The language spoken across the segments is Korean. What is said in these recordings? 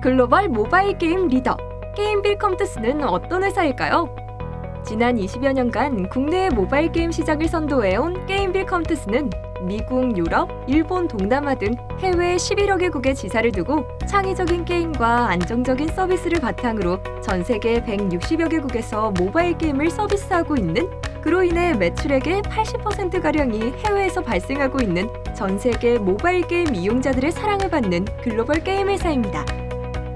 글로벌 모바일 게임 리더 게임빌 컴투스는 어떤 회사일까요? 지난 20여 년간 국내의 모바일 게임 시장을 선도해온 게임빌 컴투스는 미국, 유럽, 일본, 동남아 등 해외 11여 개국에 지사를 두고 창의적인 게임과 안정적인 서비스를 바탕으로 전 세계 160여 개국에서 모바일 게임을 서비스하고 있는 그로 인해 매출액의 80%가량이 해외에서 발생하고 있는 전 세계 모바일 게임 이용자들의 사랑을 받는 글로벌 게임 회사입니다.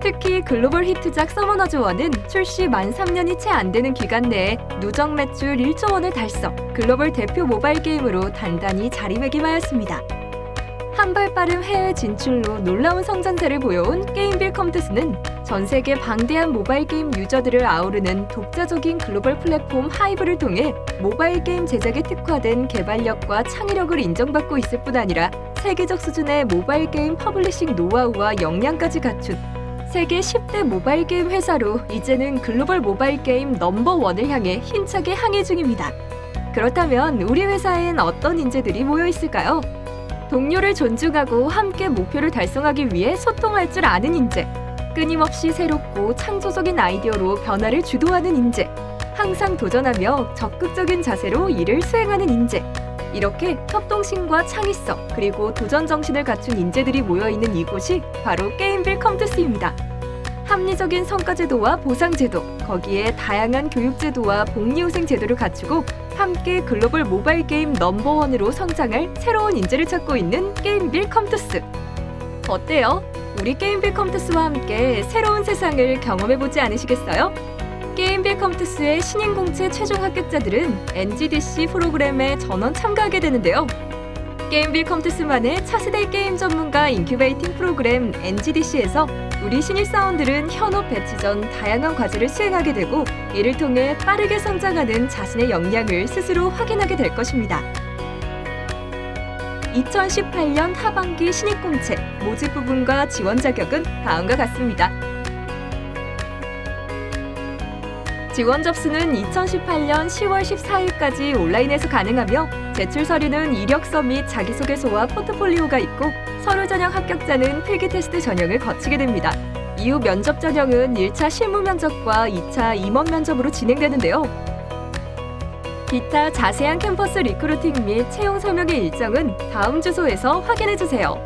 특히 글로벌 히트작 서머너즈 원은 출시 만 3년이 채 안 되는 기간 내에 누적 매출 1조 원을 달성, 글로벌 대표 모바일 게임으로 단단히 자리매김하였습니다. 한발 빠른 해외 진출로 놀라운 성장세를 보여온 게임빌 컴투스는 전 세계 방대한 모바일 게임 유저들을 아우르는 독자적인 글로벌 플랫폼 하이브를 통해 모바일 게임 제작에 특화된 개발력과 창의력을 인정받고 있을 뿐 아니라 세계적 수준의 모바일 게임 퍼블리싱 노하우와 역량까지 갖춘 세계 10대 모바일 게임 회사로 이제는 글로벌 모바일 게임 넘버원을 향해 힘차게 항해 중입니다. 그렇다면 우리 회사엔 어떤 인재들이 모여 있을까요? 동료를 존중하고 함께 목표를 달성하기 위해 소통할 줄 아는 인재, 끊임없이 새롭고 창조적인 아이디어로 변화를 주도하는 인재, 항상 도전하며 적극적인 자세로 일을 수행하는 인재. 이렇게 협동심과 창의성 그리고 도전 정신을 갖춘 인재들이 모여 있는 이곳이 바로 게임빌 컴투스입니다. 합리적인 성과 제도와 보상 제도, 거기에 다양한 교육 제도와 복리후생 제도를 갖추고 함께 글로벌 모바일 게임 넘버원으로 성장할 새로운 인재를 찾고 있는 게임빌 컴투스. 어때요? 우리 게임빌 컴투스와 함께 새로운 세상을 경험해보지 않으시겠어요? 게임빌 컴투스의 신인 공채 최종 합격자들은 NGDC 프로그램에 전원 참가하게 되는데요. 게임빌 컴투스만의 차세대 게임 전문가 인큐베이팅 프로그램 NGDC에서 우리 신입 사원들은 현업 배치 전 다양한 과제를 수행하게 되고 이를 통해 빠르게 성장하는 자신의 역량을 스스로 확인하게 될 것입니다. 2018년 하반기 신입 공채 모집 부분과 지원 자격은 다음과 같습니다. 지원 접수는 2018년 10월 14일까지 온라인에서 가능하며 제출 서류는 이력서 및 자기소개서와 포트폴리오가 있고 서류 전형 합격자는 필기 테스트 전형을 거치게 됩니다. 이후 면접 전형은 1차 실무 면접과 2차 임원 면접으로 진행되는데요. 기타 자세한 캠퍼스 리크루팅 및 채용 설명의 일정은 다음 주소에서 확인해 주세요.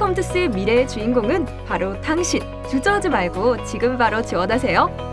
컴투스의 미래의 주인공은 바로 당신. 주저하지 말고 지금 바로 지원하세요.